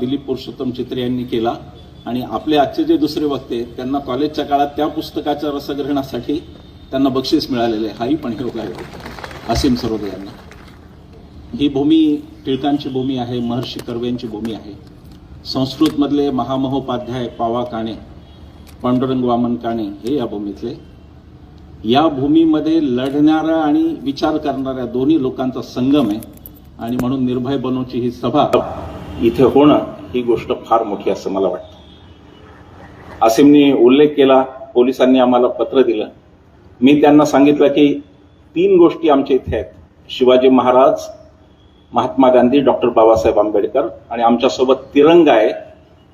दिलीप पुरुषोत्तम चित्रे यांनी केला. आणि आपले आजचे जे दुसरे वक्ते आहेत, त्यांना कॉलेजच्या काळात त्या पुस्तकाच्या रसग्रहणासाठी त्यांना बक्षीस मिळालेले हाही पण योग आहे. असीम सरोदे यांना. ही भूमी टिळकांची भूमी आहे महर्षी कर्वेंची भूमी आहे. संस्कृतमधले महामहोपाध्याय पावा काणे पांडुरंग वामन काणे हे या भूमीतले. या भूमीमध्ये लढणाऱ्या आणि विचार करणाऱ्या दोन्ही लोकांचा संगम आहे. आणि म्हणून निर्भय बनोची ही सभा इथे होणं ही गोष्ट फार मोठी असं मला वाटतं. असीमनी उल्लेख केला पोलिसांनी आम्हाला पत्र दिलं. मी त्यांना सांगितलं की तीन गोष्टी आमच्या इथे आहेत. शिवाजी महाराज महात्मा गांधी डॉक्टर बाबासाहेब आंबेडकर आणि आमच्यासोबत तिरंगा आहे.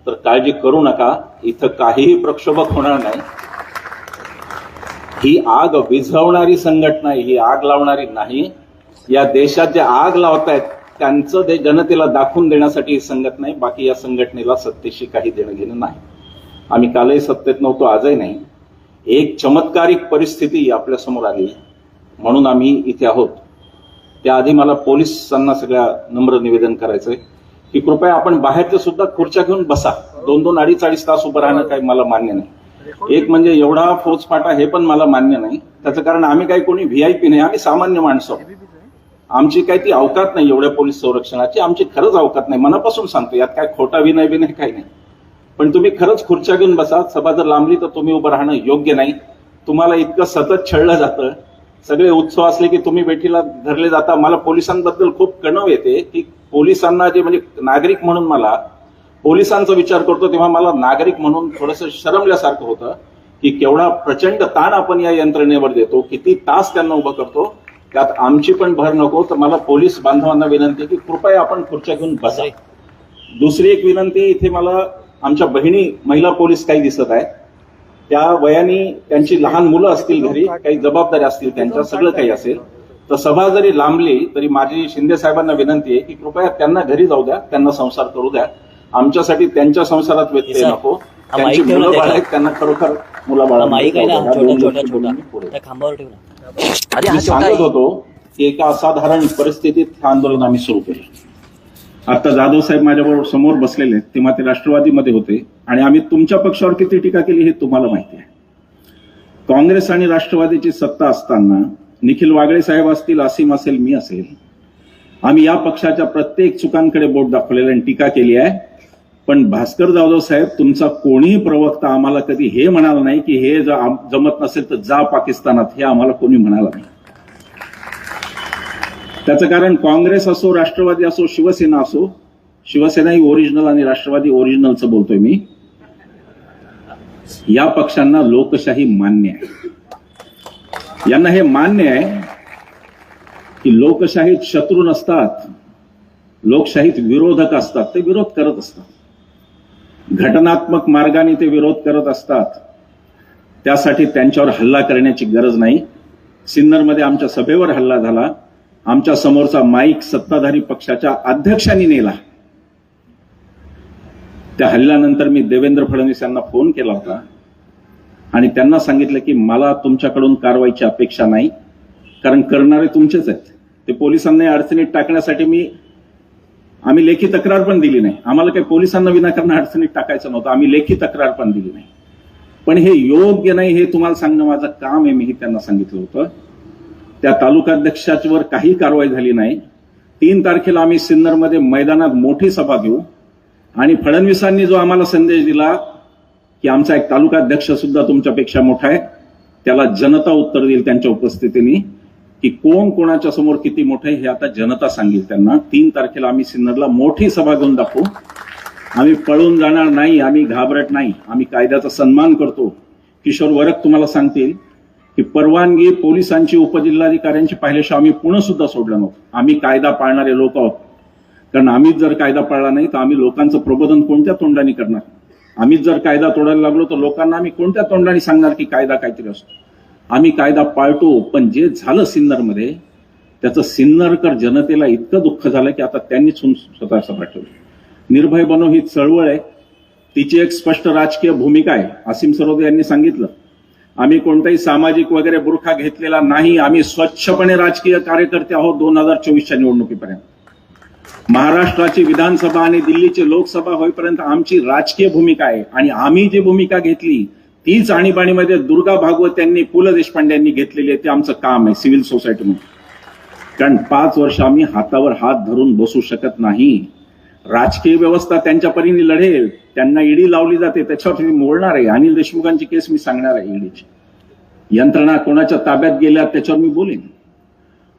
तर काळजी करू नका इथं काहीही प्रक्षोभक होणार नाही. ही आग विझवणारी संघटना ही आग लावणारी नाही. या देशात जे आग लावतायत त्यांचं ते जनतेला दाखवून देण्यासाठी ही संघटना आहे. बाकी या संघटनेला सत्तेशी काही देणं घेणं नाही. आम्ही कालही सत्तेत नव्हतो आजही नाही. एक चमत्कारिक परिस्थिती आपल्यासमोर आली म्हणून आम्ही इथे आहोत. त्याआधी मला पोलिसांना सगळ्या नम्र निवेदन करायचंय की कृपया आपण बाहेरच्या सुद्धा खुर्च्या घेऊन बसा. दोन दोन अडीच अडीच तास उभं राहणं काही मला मान्य नाही. एक म्हणजे एवढा फौजफाटा हे पण मला मान्य नाही. त्याचं कारण आम्ही काही कोणी व्हीआयपी नाही. आम्ही सामान्य माणसं आमची काही ती अवकात नाही एवढ्या पोलीस संरक्षणाची आमची खरंच अवकात नाही. मनापासून सांगतो यात काय खोटा विनय विनय काही नाही. पण तुम्ही खरंच खुर्च्या घेऊन बसा सभा जर लांबली तर तुम्ही उभं राहणं योग्य नाही. तुम्हाला इतकं सतत छळलं जातं. सगळे उत्सव असले की तुम्ही बेठीला धरले जाता. मला पोलिसांबद्दल खूप कणव येते की पोलिसांना जे म्हणजे नागरिक म्हणून मला पोलिसांचा विचार करतो तेव्हा मला नागरिक म्हणून थोडंसं शरमल्यासारखं होतं की केवढा प्रचंड ताण आपण या यंत्रणेवर देतो किती तास त्यांना उभं करतो. त्यात आमची पण भर नको तर मला पोलीस बांधवांना विनंती की कृपया आपण खुर्च्या घेऊन बसा. दुसरी एक विनंती इथे मला आमच्या बहिणी महिला पोलीस काही दिसत आहेत. त्या वयाने त्यांची लहान मुलं असतील घरी काही जबाबदाऱ्या असतील त्यांच्या सगळं काही असेल. तर सभा जरी लांबली तरी माझी शिंदे साहेबांना विनंती आहे की कृपया त्यांना घरी जाऊ द्या त्यांना संसार करू द्या. आमच्यासाठी त्यांच्या संसारात व्यत्यय नको. त्यांची मुलं बाळ. आहेत त्यांना खरोखर मुला हा माईक आहे ना बाळा छोटा छोटा छोटा त्या खांबावर ठेव ना अरे मी सांगत. होतो की एका असाधारण परिस्थितीत हे आंदोलन आम्ही सुरू केलं आता जाधव साहेब माझ्याबरोबर समोर बसलेले आहेत. तेव्हा ते राष्ट्रवादीमध्ये होते आणि आम्ही तुमच्या पक्षावर किती टीका केली हे तुम्हाला माहिती आहे काँग्रेस आणि राष्ट्रवादीची सत्ता असताना निखिल वागळे साहेब असतील असीम असेल मी असेल आम्ही या पक्षाच्या प्रत्येक चुकांकडे बोट दाखवलेलं आणि टीका केली आहे पण भास्कर जाधव साहेब तुमचा कोणीही प्रवक्ता आम्हाला कधी हे म्हणाला नाही की हे जर जमत नसेल तर जा पाकिस्तानात हे आम्हाला कोणी म्हणाला नाही. त्याचं कारण काँग्रेस असो राष्ट्रवादी असो शिवसेना असो शिवसेना ही ओरिजिनल आणि राष्ट्रवादी ओरिजिनलचं बोलतोय मी. या पक्षांना लोकशाही मान्य आहे. यांना हे मान्य आहे की लोकशाहीत शत्रू नसतात लोकशाहीत विरोधक असतात ते विरोध करत असतात. घटनात्मक मार्गाने ते विरोध करत असतात त्यासाठी त्यांच्यावर हल्ला करण्याची गरज नाही. सिन्नरमध्ये आमच्या सभेवर हल्ला झाला. आमच्या समोरचा माईक सत्ताधारी पक्षाच्या अध्यक्षांनी नेला. त्या हल्ल्यानंतर मी देवेंद्र फडणवीस यांना फोन केला होता. आणि त्यांना सांगितलं की मला तुमच्याकडून कारवाईची अपेक्षा नाही कारण करणारे तुमचेच आहेत. ते पोलिसांना अडचणीत टाकण्यासाठी मी आम्ही लेखी तक्रार पण दिली नाही. आम्हाला काही पोलिसांना विनाकारण अडचणीत टाकायचं नव्हतं. आम्ही लेखी तक्रार पण दिली नाही. पण हे योग्य नाही हे तुम्हाला सांगणं माझं काम आहे मीही त्यांना सांगितलं होतं. त्या तालुकाध्यक्षावर काही कारवाई झाली नाही. तीन तारखेला आम्ही सिन्नरमध्ये मैदानात मोठी सभा घेऊ. आणि फडणवीसांनी जो आम्हाला संदेश दिला की आमचा एक तालुकाध्यक्ष सुद्धा तुमच्यापेक्षा मोठा आहे त्याला जनता उत्तर देईल त्यांच्या उपस्थितीने. की कोण कोणाच्या समोर किती मोठं आहे हे आता जनता सांगेल त्यांना. तीन तारखेला आम्ही सिन्नरला मोठी सभा घेऊन दाखवू. आम्ही पळून जाणार नाही आम्ही घाबरट नाही. आम्ही कायद्याचा सन्मान करतो. किशोर वरक तुम्हाला सांगतील की परवानगी पोलिसांची उपजिल्हाधिकाऱ्यांची पाहिल्याशिवाय आम्ही पुणे सुद्धा सोडलं नव्हतं. आम्ही कायदा पाळणारे लोक आहोत. कारण आम्हीच जर कायदा पाळला नाही तर आम्ही लोकांचं प्रबोधन कोणत्या तोंडाने करणार? आम्हीच जर कायदा तोडायला लागलो तर लोकांना आम्ही कोणत्या तोंडाने सांगणार की कायदा काहीतरी असतो? आम्ही कायदा पाळतो पण जे झालं सिन्नरमध्ये त्याचं सिन्नरकर जनतेला इतकं दुःख झालं की आता त्यांनीच स्वतः सभा ठेवली. निर्भय बनो ही चळवळ आहे. तिची एक स्पष्ट राजकीय भूमिका आहे असीम सरोदे यांनी सांगितलं. आम्ही कोणताही सामाजिक वगैरे बुरखा घेतलेला नाही आम्ही स्वच्छपणे राजकीय कार्यकर्ते आहोत दोन हजार चोवीसच्या निवडणुकीपर्यंत. महाराष्ट्राची विधानसभा आणि दिल्लीची लोकसभा होईपर्यंत आमची राजकीय भूमिका आहे आणि आम्ही जी भूमिका घेतली तीच आणीबाणीमध्ये दुर्गा भागवत यांनी पु ल देशपांड्यांनी घेतलेली आहे ते आमचं काम आहे सिव्हिल सोसायटीमध्ये कारण पाच वर्ष आम्ही हातावर हात धरून बसू शकत नाही. राजकीय व्यवस्था त्यांच्या परीने लढेल त्यांना ईडी लावली जाते त्याच्यावर मी मोडणार आहे. अनिल देशमुखांची केस मी सांगणार आहे ईडीची. यंत्रणा कोणाच्या ताब्यात गेल्या त्याच्यावर मी बोलेन.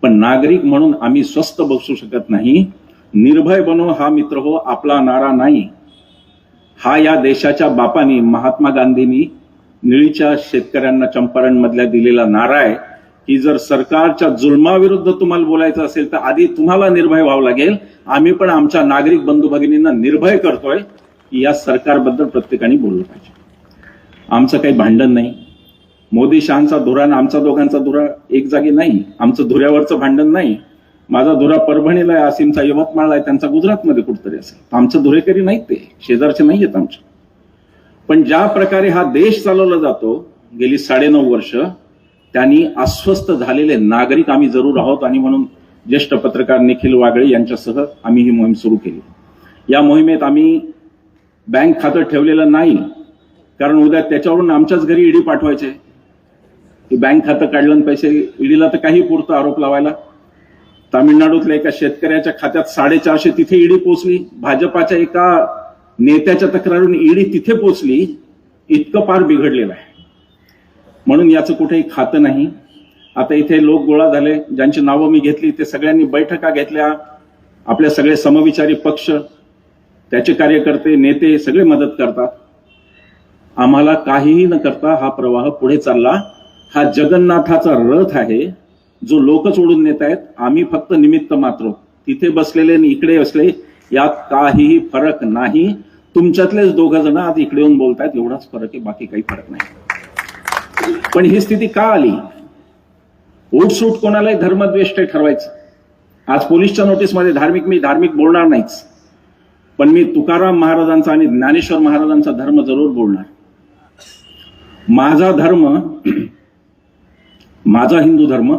पण नागरिक म्हणून आम्ही स्वस्त बसू शकत नाही. निर्भय बनो हा मित्र हो आपला नारा नाही. हा या देशाच्या बापानी महात्मा गांधींनी निळीच्या शेतकऱ्यांना चंपारण मधल्या दिलेला नारा आहे की जर सरकारच्या जुलमाविरुद्ध तुम्हाला बोलायचं असेल तर आधी तुम्हाला निर्भय व्हावं लागेल. आम्ही पण आमच्या नागरिक बंधू भगिनींना निर्भय करतोय की या सरकारबद्दल प्रत्येकाने बोललं पाहिजे. आमचं काही भांडण नाही. मोदी शहांचा धुरा आणि आमचा दोघांचा धुरा एक जागी नाही. आमचं धुऱ्यावरचं भांडण नाही. माझा धुरा परभणीला आहे असीमचा यवतमाळला आहे त्यांचा गुजरातमध्ये कुठतरी असेल. आमचं धुरेकरी नाहीत ते. शेजारचे नाही आहेत आमचे. पण ज्या प्रकारे हा देश चालवला जातो गेली साडेनऊ वर्ष त्यांनी अस्वस्थ झालेले नागरिक आम्ही जरूर आहोत आणि म्हणून ज्येष्ठ पत्रकार निखिल वागळे यांच्यासह आम्ही ही मोहीम सुरू केली. या मोहिमेत आम्ही बँक खातं ठेवलेलं नाही कारण उद्या त्याच्यावरून आमच्याच घरी ईडी पाठवायचे. की बँक खातं काढलं आणि पैसे ईडीला तर काही पुरतं आरोप लावायला. तामिळनाडूतल्या एका शेतकऱ्याच्या खात्यात साडेचारशे तिथे ईडी पोचली भाजपाच्या एका नेत्याच्या तक्रारून ईडी तिथे पोचली इतकं पार बिघडलेलं आहे. म्हणून याचं कुठेही खातं नाही. आता इथे लोक गोळा झाले ज्यांची नावं मी घेतली ते सगळ्यांनी बैठका घेतल्या. आपले सगळे समविचारी पक्ष त्याचे कार्यकर्ते नेते सगळे मदत करतात. आम्हाला काहीही न करता हा प्रवाह पुढे चालला. हा जगन्नाथाचा रथ आहे जो लोकच ओढून नेत आहेत. आम्ही फक्त निमित्त मात्र तिथे बसलेले आणि इकडे बसले यात काहीही फरक नाही. तुमच्यातलेच दोघ जण आज इकडे येऊन बोलतायत एवढाच फरक आहे बाकी काही फरक नाही. पण ही स्थिती का आली? उठसूट कोणालाही धर्मद्वेष्ट ठरवायचं. आज पोलीसच्या नोटीसमध्ये धार्मिक मी धार्मिक बोलणार नाहीच. पण मी तुकाराम महाराजांचा आणि ज्ञानेश्वर महाराजांचा धर्म जरूर बोलणार. माझा धर्म माझा हिंदू धर्म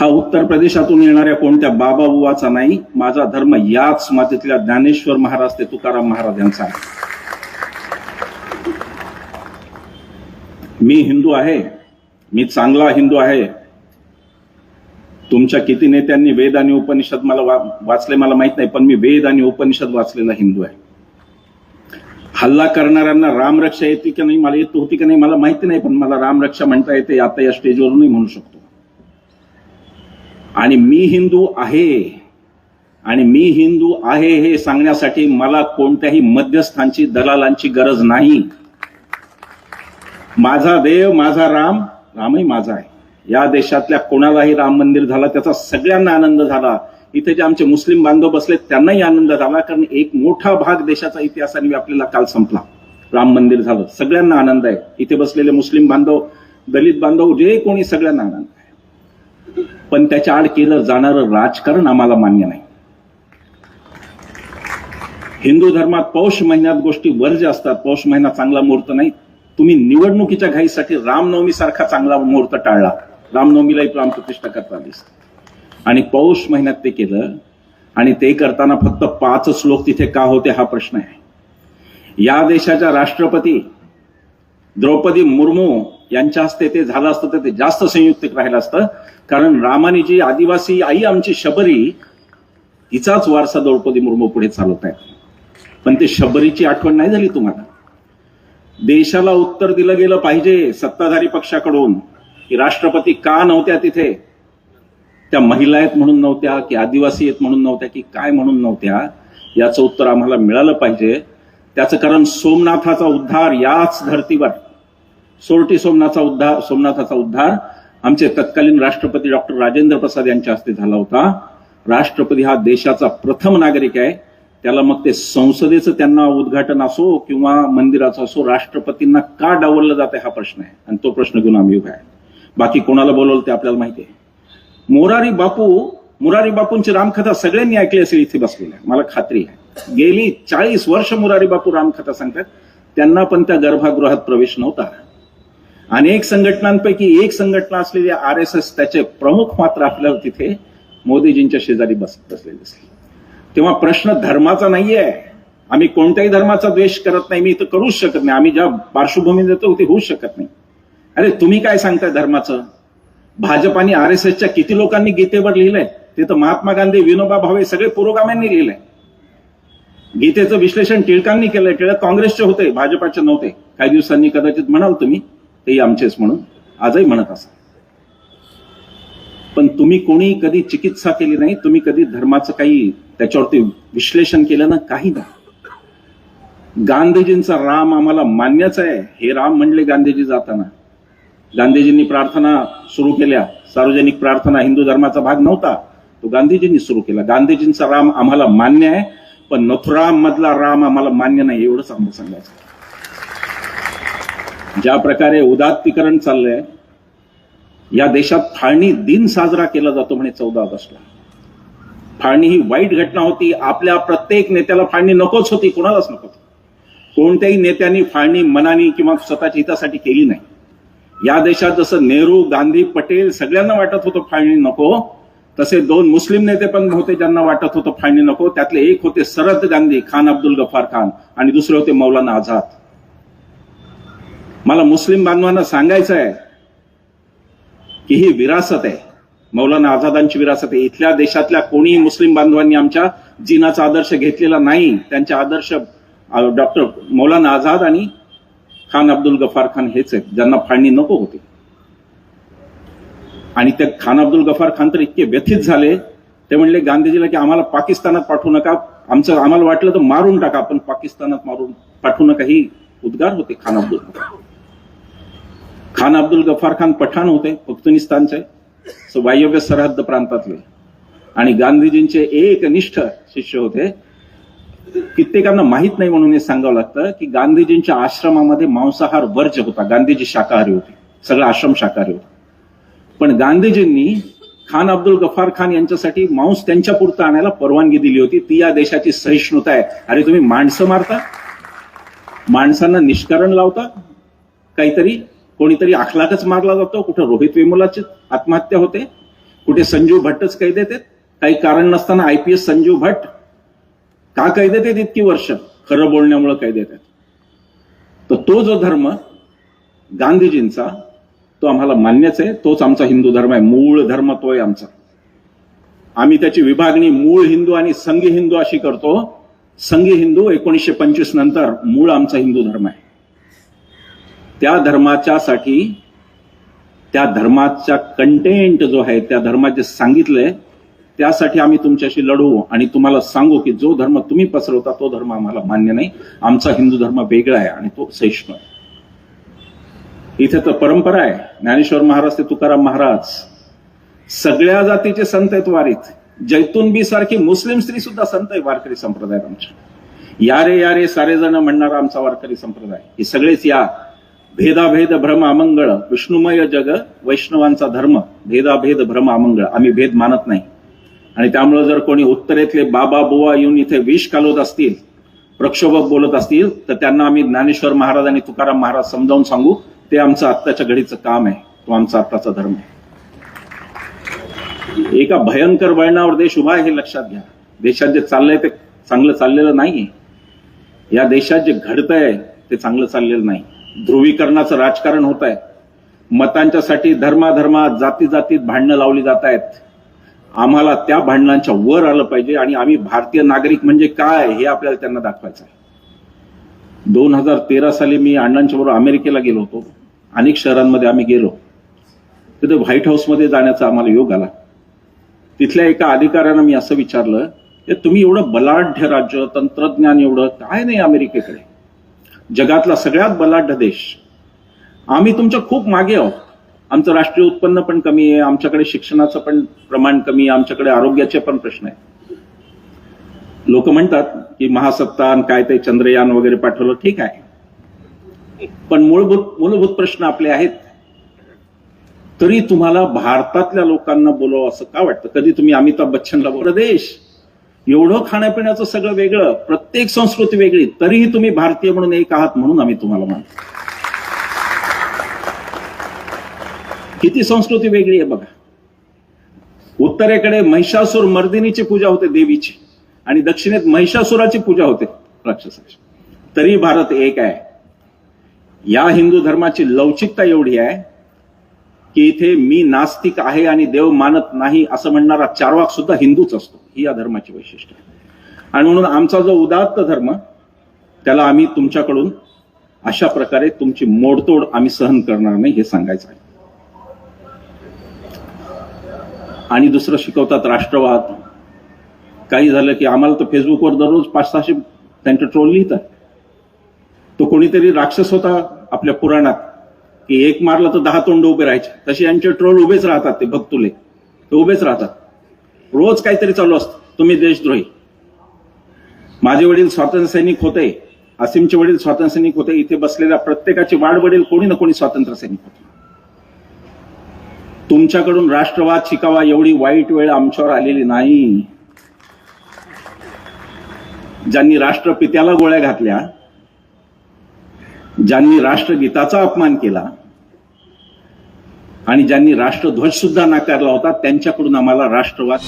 हा उत्तर प्रदेशातून येणाऱ्या कोणत्या बाबा बुवाचा नाही माझा धर्म याच मातीतल्या ज्ञानेश्वर महाराज ते तुकाराम महाराज यांचा आहे. मी हिंदू आहे मी चांगला हिंदू आहे. तुमच्या किती नेत्यांनी वेद आणि उपनिषद मला वा- वाचले मला माहीत नाही पण मी वेद आणि उपनिषद वाचलेला हिंदू आहे. हल्ला करणाऱ्यांना रामरक्षा येते की नाही मला येत होती की नाही मला माहिती नाही पण मला रामरक्षा म्हणता येते आता या स्टेजवरूनही म्हणू शकतो. आणि मी हिंदू आहे. आणि मी हिंदू आहे हे सांगण्यासाठी मला कोणत्याही मध्यस्थांची दलालांची गरज नाही. माझा देव माझा राम रामही माझा आहे. या देशातल्या कोणालाही राम मंदिर झाला त्याचा सगळ्यांना आनंद झाला. इथे जे आमचे मुस्लिम बांधव बसले त्यांनाही आनंद झाला कारण एक मोठा भाग देशाचा इतिहासाने आपल्याला काल संपला. राम मंदिर झालं सगळ्यांना आनंद आहे. इथे बसलेले मुस्लिम बांधव दलित बांधव जे कोणी सगळ्यांना आनंद आहे. पण त्याच्या आड केलं जाणारं राजकारण आम्हाला मान्य नाही. हिंदू धर्मात पौष महिन्यात गोष्टी वर्ज्य असतात पौष महिना चांगला मुहूर्त नाही. तुम्ही निवडणुकीच्या घाईसाठी रामनवमी सारखा चांगला मुहूर्त टाळला. रामनवमीलाही प्राणप्रतिष्ठा करता दिसत. आणि पौष महिन्यात ते केलं आणि ते करताना फक्त पाच श्लोक तिथे का होते हा प्रश्न आहे. या देशाच्या राष्ट्रपती द्रौपदी मुर्मू यांच्या हस्ते ते झालं असतं तर ते जास्त संयुक्तिक राहिलं असतं. कारण रामाने जी आदिवासी आई आमची शबरी तिचाच वारसा द्रौपदी मुर्मू पुढे चालवत आहेत. पण ते शबरीची आठवण नाही झाली तुम्हाला? देशाला उत्तर दिलं गेलं पाहिजे सत्ताधारी पक्षाकडून की राष्ट्रपती का नव्हत्या तिथे? त्या महिला आहेत म्हणून नव्हत्या की आदिवासी आहेत म्हणून नव्हत्या की काय म्हणून नव्हत्या? याचं उत्तर आम्हाला मिळालं पाहिजे. त्याचं कारण सोमनाथाचा उद्धार याच धर्तीवर. सोरटी सोमनाथचा उद्धार सोमनाथाचा उद्धार. आमचे तत्कालीन राष्ट्रपती डॉक्टर राजेंद्र प्रसाद यांच्या हस्ते झाला होता. राष्ट्रपती हा देशाचा प्रथम नागरिक आहे. त्याला मग ते संसदेचं त्यांना उद्घाटन असो किंवा मंदिराचं असो राष्ट्रपतींना का डावललं जाते हा प्रश्न आहे. आणि तो प्रश्न घेऊन आम्ही उभा आहे. बाकी कोणाला बोलवलं ते आपल्याला माहिती आहे. मोरारी बापू मुरारी बापूंची रामकथा सगळ्यांनी ऐकली असेल इथे बसलेल्या. मला खात्री आहे. गेली चाळीस वर्ष मुरारी बापू रामकथा सांगतात. त्यांना पण त्या गर्भगृहात प्रवेश नव्हता. अनेक संघटनांपैकी एक संघटना असलेली आर एस एस त्याचे प्रमुख मात्र आपल्याला तिथे मोदीजींच्या शेजारी बस बसलेले असतील तेव्हा प्रश्न धर्माचा नाहीये. आम्ही कोणत्याही धर्माचा द्वेष करत नाही मी इथं करूच शकत नाही. आम्ही ज्या पार्श्वभूमी देतो ते होऊच शकत नाही. अरे तुम्ही काय सांगताय धर्माचं? भाजप आणि आर एस एसच्या किती लोकांनी गीतेवर लिहिलंय? ते तर महात्मा गांधी विनोबा भावे सगळे पुरोगाम्यांनी लिहिलंय. गीतेचं विश्लेषण टिळकांनी केलंय. टिळक काँग्रेसचे होते भाजपाचे नव्हते. काही दिवसांनी कदाचित म्हणाल तुम्ही तेही आमचेच म्हणून आजही म्हणत असा पण तुम्ही कोणी कधी चिकित्सा केली नाही तुम्ही कधी धर्माचं काही त्याच्यावरती विश्लेषण केलं ना काही नाही. गांधीजींचा राम आम्हाला मान्यच आहे. हे राम म्हणले गांधीजी जाताना. गांधीजींनी प्रार्थना सुरू केल्या. सार्वजनिक प्रार्थना हिंदू धर्माचा भाग नव्हता. तो गांधीजींनी सुरू केला. गांधीजींचा राम आम्हाला मान्य आहे पण नथुराम मधला राम आम्हाला मान्य नाही एवढंच आम्हाला सांगायचं ज्या प्रकारे उदात्तीकरण चाललंय या देशात फाळणी दिन साजरा केला जातो म्हणे चौदा ऑगस्टला. फाळणी ही वाईट घटना होती. आपल्या प्रत्येक नेत्याला फाळणी नकोच होती कोणालाच नको कोणत्याही नेत्यांनी फाळणी मनानी किंवा स्वतःच्या हितासाठी केली नाही. या देशात जसं नेहरू गांधी पटेल सगळ्यांना वाटत होतं फाळणी नको तसे दोन मुस्लिम नेते पण होते ज्यांना वाटत होतं फाळणी नको. त्यातले एक होते सरद गांधी खान अब्दुल गफार खान आणि दुसरे होते मौलाना आझाद. मला मुस्लिम बांधवांना सांगायचं आहे की ही विरासत आहे. मौलाना आझादांची विरासत आहे. इथल्या देशातल्या कोणीही मुस्लिम बांधवांनी आमच्या जीनाचा आदर्श घेतलेला नाही. त्यांचे आदर्श डॉक्टर मौलाना आझाद आणि खान अब्दुल गफार खान हेच आहेत. ज्यांना फाळणी नको होती. आणि ते खान अब्दुल गफार खान तर इतके व्यथित झाले. ते म्हणले गांधीजीला की आम्हाला पाकिस्तानात पाठवू नका. आमचं आम्हाला वाटलं तर मारून टाका. पण पाकिस्तानात मारून पाठवू नका. ही उद्गार होते खान अब्दुल गफार खान अब्दुल गफार खान पठाण होते अफगाणिस्तानचे. सो वायव्य सरहद्द प्रांतातले. आणि गांधीजींचे एक निष्ठ शिष्य होते. कित्येकांना माहीत नाही म्हणून हे सांगावं लागतं की गांधीजींच्या आश्रमामध्ये मांसाहार वर्ज होता. गांधीजी शाकाहारी होते. सगळं आश्रम शाकाहारी होता. पण गांधीजींनी खान अब्दुल गफार खान यांच्यासाठी मांस त्यांच्या पुरतं आणायला परवानगी दिली होती. ती या देशाची सहिष्णुता आहे. अरे तुम्ही माणसं मारता? माणसांना निष्करण लावता? काहीतरी? कोणीतरी अखलाकच मारला जातो कुठं रोहित वेमुलाची आत्महत्या होते कुठे संजीव भट्टच कैद येतात काही कारण नसताना आयपीएस संजीव भट्ट का कैद येतात इतकी वर्ष? खरं बोलण्यामुळे कैद येतात. तर तो जो धर्म गांधीजींचा तो आम्हाला मान्यच आहे तोच आमचा हिंदू धर्म आहे मूळ धर्म तो आहे आमचा. आम्ही त्याची विभागणी मूळ हिंदू आणि संघी हिंदू अशी करतो. संघी हिंदू एकोणीसशे पंचवीस नंतर मूळ आमचा हिंदू धर्म आहे. त्या धर्माच्यासाठी त्या धर्माचा कंटेंट जो आहे त्या धर्मात जे सांगितलंय त्यासाठी आम्ही तुमच्याशी लढू आणि तुम्हाला सांगू की जो धर्म तुम्ही पसरवता तो धर्म आम्हाला मान्य नाही. आमचा हिंदू धर्म वेगळा आहे आणि तो सहिष्णू आहे. इथे तर परंपरा आहे. ज्ञानेश्वर महाराज ते तुकाराम महाराज सगळ्या जातीचे संत आहेत वारीत. जैतूनबी सारखी मुस्लिम स्त्री सुद्धा संत आहे वारकरी संप्रदायात आमच्या. यारे यारे सारे जण म्हणणारा आमचा वारकरी संप्रदाय. हे सगळेच या भेदाभेद भ्रम अमंगळ. विष्णुमय जग वैष्णवांचा धर्म. भेदाभेद भ्रम अमंगळ. आम्ही भेद मानत नाही. आणि त्यामुळे जर कोणी उत्तरेतले बाबा बुवा येऊन इथे विष कालवत असतील प्रक्षोभक बोलत असतील तर त्यांना आम्ही ज्ञानेश्वर महाराज आणि तुकाराम महाराज समजावून सांगू ते आमचं आत्ताच्या घडीचं काम आहे. तो आमचा आत्ताचा धर्म आहे. एका भयंकर वळणावर देश उभा आहे हे लक्षात घ्या. देशात जे चाललंय ते चांगलं चाललेलं नाही या देशात जे घडतंय ते चांगलं चाललेलं नाही. ध्रुवीकरणाचं राजकारण होत आहे. मतांच्यासाठी धर्माधर्मात जाती जातीत भांडणं लावली जात आहेत. आम्हाला त्या भांडणांच्या वर आलं पाहिजे आणि आम्ही भारतीय नागरिक म्हणजे काय हे आपल्याला त्यांना दाखवायचं आहे. दोन हजार तेरा साली मी अण्णांच्या बरोबर अमेरिकेला गेलो होतो. अनेक शहरांमध्ये आम्ही गेलो. तिथे व्हाईट हाऊसमध्ये जाण्याचा आम्हाला योग आला. तिथल्या एका अधिकाऱ्यानं मी असं विचारलं की तुम्ही एवढं बलाढ्य राज्य तंत्रज्ञान एवढं काय नाही अमेरिकेकडे? जगातला सगळ्यात बलाढ्य देश. आम्ही तुमच्या खूप मागे आहोत. आमचं राष्ट्रीय उत्पन्न पण कमी आहे आमच्याकडे शिक्षणाचं पण प्रमाण कमी आहे आमच्याकडे आरोग्याचे पण प्रश्न आहेत. लोक म्हणतात की महासत्ता काय ते चंद्रयान वगैरे पाठवलं ठीक आहे. पण मूलभूत मूलभूत प्रश्न आपले आहेत. तरी तुम्हाला भारतातल्या लोकांना बोलावं असं का वाटतं? कधी तुम्ही अमिताभ बच्चनला बोल देश एवढं खाण्यापिण्याचं सगळं वेगळं प्रत्येक संस्कृती वेगळी तरीही तुम्ही भारतीय म्हणून एक आहात म्हणून आम्ही तुम्हाला मानतो. किती संस्कृती वेगळी आहे बघा. उत्तरेकडे महिषासूर मर्दिनीची पूजा होते देवीची आणि दक्षिणेत महिषासुराची पूजा होते राक्षसाची. तरी भारत एक आहे. या हिंदू धर्माची लवचिकता एवढी आहे की इथे मी नास्तिक आहे आणि देव मानत नाही असं म्हणणारा चारवाक सुद्धा हिंदूच असतो. ही या धर्माची वैशिष्ट्य आहे. आणि म्हणून आमचा जो उदात्त धर्म त्याला आम्ही तुमच्याकडून अशा प्रकारे तुमची मोडतोड आम्ही सहन करणार नाही हे सांगायचं आहे. आणि दुसरं शिकवतात राष्ट्रवाद. काही झालं की आम्हाला तर फेसबुकवर दररोज पाच सहाशे त्यांचं ट्रोल लिहितात. तो कोणीतरी राक्षस होता आपल्या पुराणात. की एक मारलं तर दहा तोंड उभे राहायचे. तसे यांचे ट्रोल उभेच राहतात ते भक्तुले. ते उभेच राहतात. रोज काहीतरी चालू असतं. तुम्ही देशद्रोही. माझे वडील स्वातंत्र्य सैनिक होते. असीमचे वडील स्वातंत्र्य सैनिक होते. इथे बसलेल्या प्रत्येकाचे वाढ वडील कोणी ना कोणी स्वातंत्र्य सैनिक होते. तुमच्याकडून राष्ट्रवाद शिकावा एवढी वाईट वेळ आमच्यावर आलेली नाही. ज्यांनी राष्ट्रपित्याला गोळ्या घातल्या ज्यांनी राष्ट्रगीताचा अपमान केला आणि ज्यांनी राष्ट्रध्वज सुद्धा नाकारला होता त्यांच्याकडून आम्हाला राष्ट्रवाद